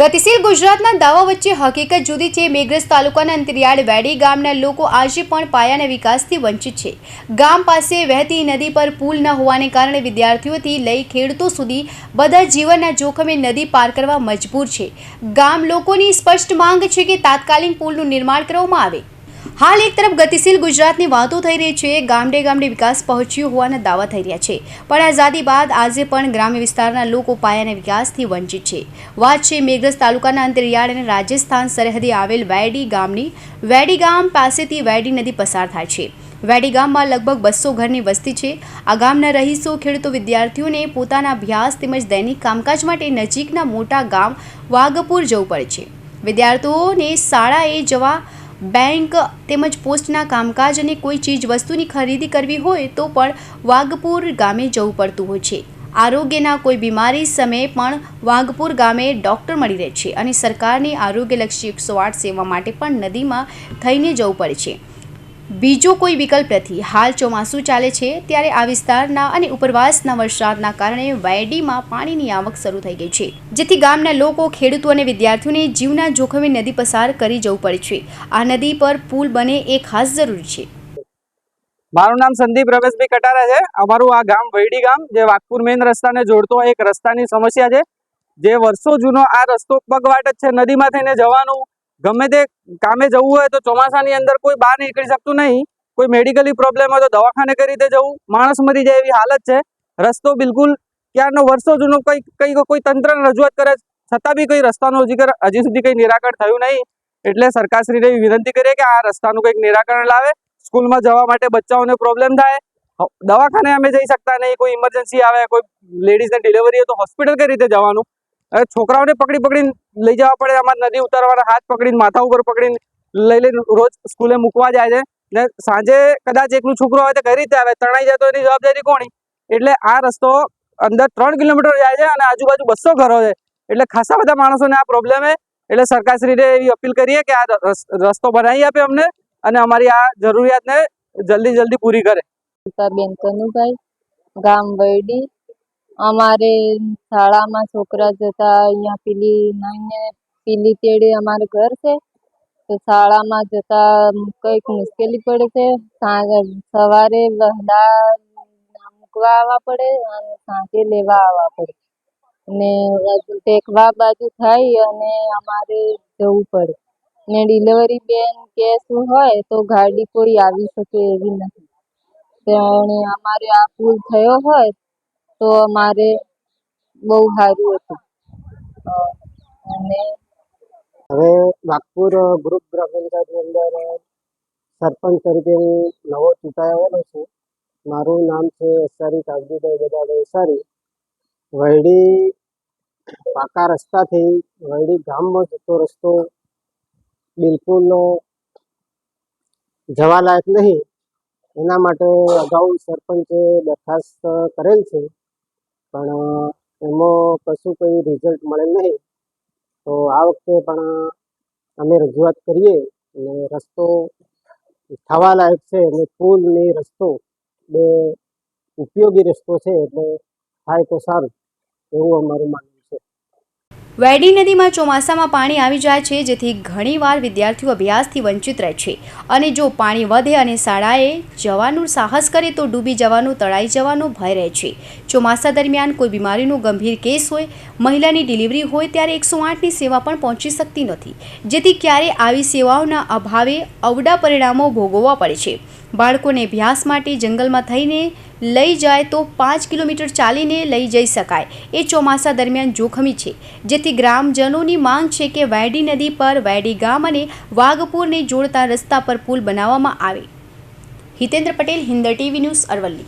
ગતિશીલ ગુજરાતના દાવા વચ્ચે હકીકત જુદી છે. મેઘરજ તાલુકાના અંતરિયાળ વેડી ગામના લોકો આજે પણ પાયાના વિકાસથી વંચિત છે. ગામ પાસે વહેતી નદી પર પુલ ન હોવાને કારણે વિદ્યાર્થીઓથી લઈ ખેડૂતો સુધી બધા જીવનના જોખમે નદી પાર કરવા મજબૂર છે. ગામ લોકોની સ્પષ્ટ માંગ છે કે તાત્કાલિક પુલનું નિર્માણ કરવામાં આવે. હાલ એક તરફ ગતિશીલ ગુજરાતની વાતો થઈ રહી છે, ગામડે ગામડે વિકાસ પહોંચ્યો હોવાના દાવા થઈ રહ્યા છે. પણ આઝાદી બાદ આજે પણ ગ્રામ્ય વિસ્તારના લોકો પાયાના વિકાસથી વંચિત છે. વાત છે મેઘરજ તાલુકાના અંતરિયાળ અને રાજસ્થાન સરહદે આવેલ વેડી ગામની. વેડી ગામ પાસેથી વેડી નદી પસાર થાય છે. વેડી ગામમાં લગભગ બસો ઘરની વસ્તી છે. આ ગામના રહીશો, ખેડૂતો, વિદ્યાર્થીઓને પોતાના અભ્યાસ તેમજ દૈનિક કામકાજ માટે નજીકના મોટા ગામ વાઘપુર જવું પડે છે. વિદ્યાર્થીઓને શાળાએ જવા બેંક તેમજ પોસ્ટના કામકાજ અને કોઈ ચીજ વસ્તુની ખરીદી કરવી હોય તો પણ વાઘપુર ગામે જવું પડતું હોય છે. આરોગ્યના કોઈ બીમારી સમયે પણ વાઘપુર ગામે ડૉક્ટર મળી રહે છે અને સરકારની આરોગ્યલક્ષી એકસો સેવા માટે પણ નદીમાં થઈને જવું પડે છે. બીજો કોઈ વિકલ્પ નથી. હાલ ચોમાસું ચાલે છે ત્યારે આ વિસ્તારના અને ઉપરવાસના વરસાદના કારણે વાયડીમાં પાણીની આવક શરૂ થઈ ગઈ છે. જેથી ગામના લોકો, ખેડૂતો અને વિદ્યાર્થીઓને જીવના જોખમે નદી પસાર કરી જવું પડે છે. આ નદી પર પુલ બને એ ખાસ જરૂરી છે. મારું નામ સંદીપ રમેશભાઈ કટારા છે. અમારું આ ગામ વૈડી ગામ, જે વાઘપુર મેઇન રસ્તાને જોડતો એક રસ્તાની સમસ્યા છે. જે વર્ષો જૂનો આ રસ્તો પગવાટ જ છે. નદીમાં થઈને જવાનું ગમે તે કામે જવું હોય તો ચોમાસાની અંદર કોઈ બહાર નીકળી શકતું નહીં. કોઈ મેડિકલી પ્રોબ્લેમ હોય તો દવાખાને કઈ રીતે જવું? માણસ મરી જાય એવી હાલત છે. રસ્તો બિલકુલ ક્યારનો વર્ષો જૂનો કંઈ, કઈ કોઈ તંત્રને રજૂઆત કરે છતાં બી કંઈ રસ્તાનું હજી હજી સુધી કંઈ નિરાકરણ થયું નહીં. એટલે સરકારશ્રીને એવી વિનંતી કરીએ કે આ રસ્તાનું કંઈક નિરાકરણ લાવે. સ્કૂલમાં જવા માટે બચ્ચાઓને પ્રોબ્લેમ થાય. દવાખાને અમે જઈ શકતા નહીં. કોઈ ઇમરજન્સી આવે, કોઈ લેડીઝને ડિલિવરી હોય તો હોસ્પિટલ કઈ રીતે જવાનું? છોકરાઓને પકડી પકડીને લઈ જવા પડે અમારે નદી ઉતારવાના હાથ પકડીને, માથા ઉપર પકડીને લઈ લઈને રોજ સ્કૂલે મૂકવા જાય છે. ને સાંજે કદાચ એકલું છોકરો હોય તો કઈ રીતે આવે? તણાઈ જાય તો એની જવાબદારી કોની? એટલે આ રસ્તો અંદર ત્રણ કિલોમીટર જાય છે અને આજુબાજુ બસો ઘરો છે. એટલે ખાસા બધા માણસોને આ પ્રોબ્લેમ એટલે સરકારશ્રીને એવી અપીલ કરીએ કે આ રસ્તો બનાવી આપે અમને અને અમારી આ જરૂરિયાતને જલ્દી જલ્દી પૂરી કરે. બેન, કનુભાઈ, ગામ વૈડી અમારે શાળામાં છોકરા જતા અહીંયા પેલી નાઈને પેલી તેડે અમારે ઘર છે. તો શાળામાં જતા કંઈક મુશ્કેલી પડે છે. સવારે વહેલા મૂકવા આવવા પડે અને સાંજે લેવા આવવા પડે. ને ટેકવા બાજુ થાય અને અમારે જવું પડે. ને ડિલિવરી બેન કે શું હોય તો ગાડી કોઈ આવી શકે એવી નથી. પણ અમારે આ પુલ થયો હોય તો અમારે બહુ સારું હતું. અને હવે નાગપુર ગ્રુપ ગ્રામ અંદર સરપંચ તરીકે હું નવો ચૂંટાઈ આવેલો છું. મારું નામ છે એસારી કાગજીભાઈ ગજાભાઈ એસારી વૈડી પાકા રસ્તાથી વૈડી ગામમાં જતો રસ્તો બિલકુલ જવાલાયક નહીં. એના માટે અગાઉ સરપંચે દરખાસ્ત કરેલ છે. પણ, એમાં કશું કંઈ રિઝલ્ટ મળેલ નહીં. તો આ વખતે પણ અમે રજૂઆત કરીએ અને રસ્તો થવા લાયક છે અને પુલ રસ્તો બે ઉપયોગી રસ્તો છે, એટલે થાય તો સારું, એવું અમારું માનવું વેડી નદીમાં ચોમાસામાં પાણી આવી જાય છે, જેથી ઘણીવાર વિદ્યાર્થીઓ અભ્યાસથી વંચિત રહે છે. અને જો પાણી વધે અને શાળાએ જવાનું સાહસ કરે, તો ડૂબી જવાનું, તળાઈ જવાનો ભય રહે છે. ચોમાસા દરમિયાન કોઈ બીમારીનો ગંભીર કેસ હોય, મહિલાની ડિલિવરી હોય, ત્યારે એકસો આઠની સેવા પણ પહોંચી શકતી નથી. જેથી ક્યારે આવી સેવાઓના અભાવે અવડા પરિણામો ભોગવવા પડે છે. બાળકોને અભ્યાસ માટે જંગલમાં થઈને લઈ જાય તો પાંચ કિલોમીટર ચાલીને લઈ જઈ શકાય. એ ચોમાસા દરમિયાન જોખમી છે. જેથી ગ્રામજનોની માંગ છે કે વાયડી નદી પર, વાયડી ગામ અને વાઘપુરને જોડતા રસ્તા પર પુલ બનાવવામાં આવે. હિતેન્દ્ર પટેલ હિન્દર ટીવી ન્યૂઝ અરવલ્લી.